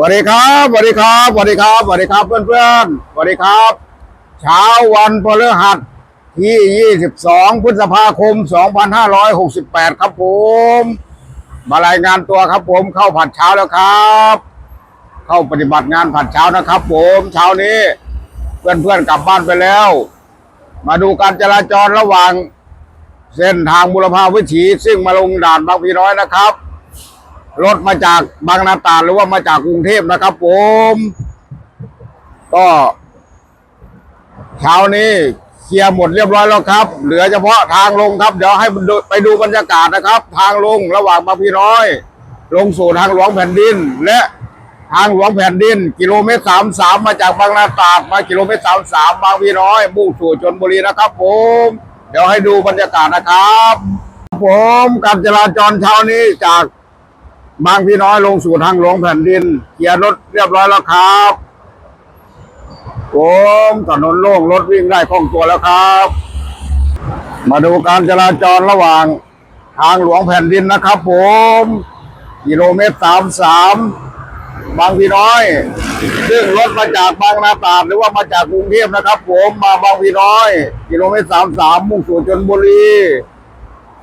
สวัสดีครับสวัสดีครับสวัสดีครับสวัสดีครับเพื่อนๆสวัสดีครับ เช้าวันพฤหัสที่ 22 พฤษภาคม 2568 ครับผม มารายงานตัวครับผมเข้าผัดเช้าแล้วครับ เข้าปฏิบัติงานผัดเช้านะครับ ผมเช้านี้ เพื่อนๆกลับบ้านไปแล้ว มาดูการจราจรระหว่าง เส้นทางบุรพาวิถีซึ่งมาลงด่านบางพีน้อยนะครับ รถมาจากบางนาตราหรือว่ามาจากกรุงเทพนะครับ ผม ก็เช้านี้เคลียร์หมดเรียบร้อยแล้วครับ เหลือเฉพาะทางลงครับ เดี๋ยวให้ไปดูบรรยากาศนะครับ ทางลงระหว่างบางพีน้อย ลงสู่ทางหลวงแผ่นดิน และทางหลวงแผ่นดิน กิโลเมตรสามสามมาจากบางนาตราดมากิโลเมตรสามสามบางพีน้อยมุ่งสู่ชนบุรีนะครับ ผม เดี๋ยวให้ดูบรรยากาศนะครับ ผมการจราจรเช้านี้จาก บางพี่น้อยลงสู่ทางหลวงแผ่นดินเคลียร์รถเรียบร้อยแล้วครับผมถนนโล่งรถวิ่งได้คล่องตัวแล้วครับ มาดูการจราจรระหว่างทางหลวงแผ่นดินนะครับผมกิโลเมตรสามสามบางพี่น้อย ซึ่งรถมาจากบางนาตราดหรือว่ามาจากกรุงเทพนะครับ ผมมาบางพี่น้อย กิโลเมตรสามสามมุ่งสู่ชนบุรี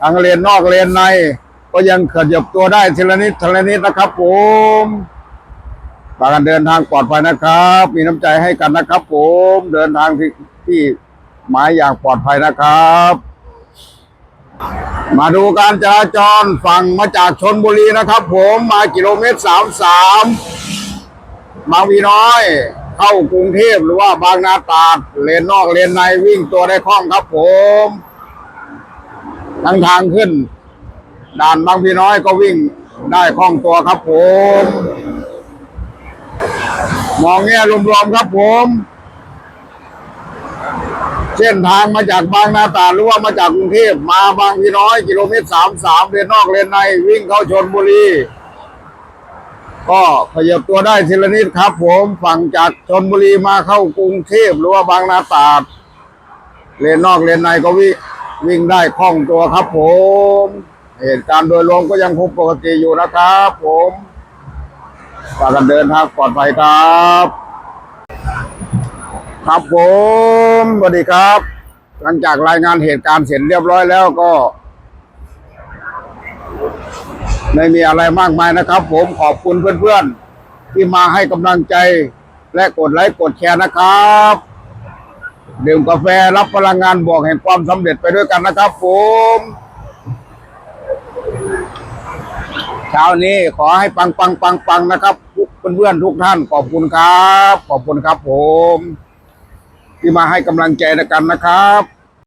ทางเลนนอกเลนใน ก็ยังขยับตัวได้ทีละนิดทีละนิดนะครับผมปากันเดินทางปลอดภัยนะครับ มีน้ำใจให้กันนะครับ ผม เดินทางที่ที่หมายอย่างปลอดภัยนะครับ มาดูการจราจรฝั่งมาจากชนบุรีนะครับ ผมมากิโลเมตรสามสามบางพีน้อย เข้ากรุงเทพหรือว่าบางนาตราดเลนนอกเลนในวิ่งตัวได้คล่องครับผมทั้งทางขึ้น ด่านบางพี่น้อยก็วิ่งได้คล่องตัวครับผม มองแง่รวมๆครับผมเส้นทางมาจากบางนาตราหรือว่ามาจากกรุงเทพมาบางพี่น้อย กิโลเมตรสามสามเลนนอกเลนในวิ่งเข้าชนบุรี ก็ขยับตัวได้ทีละนิดครับ ผมฝั่งจากชนบุรีมาเข้ากรุงเทพหรือว่าบางนาตราดเลนนอกเลนในก็วิ่งวิ่งได้คล่องตัวครับผม เหตุการณ์โดยรวมก็ยังคงปกติอยู่นะครับผมฝากกันเดินทางปลอดภัยครับ ครับผมสวัสดีครับ หลังจากรายงานเหตุการณ์เสร็จเรียบร้อยแล้วก็ ไม่มีอะไรมากมายนะครับ ผมขอบคุณเพื่อนๆ ที่มาให้กำลังใจและกดไลค์กดแชร์นะครับดื่มกาแฟรับพลังงานบวกแห่งความสำเร็จไปด้วยกันนะครับผม เช้านี้ขอให้ปังปังปังปังนะครับเพื่อนเพื่อนๆทุกท่านขอบคุณครับ ขอบคุณครับผม ที่มาให้กำลังใจกันนะครับ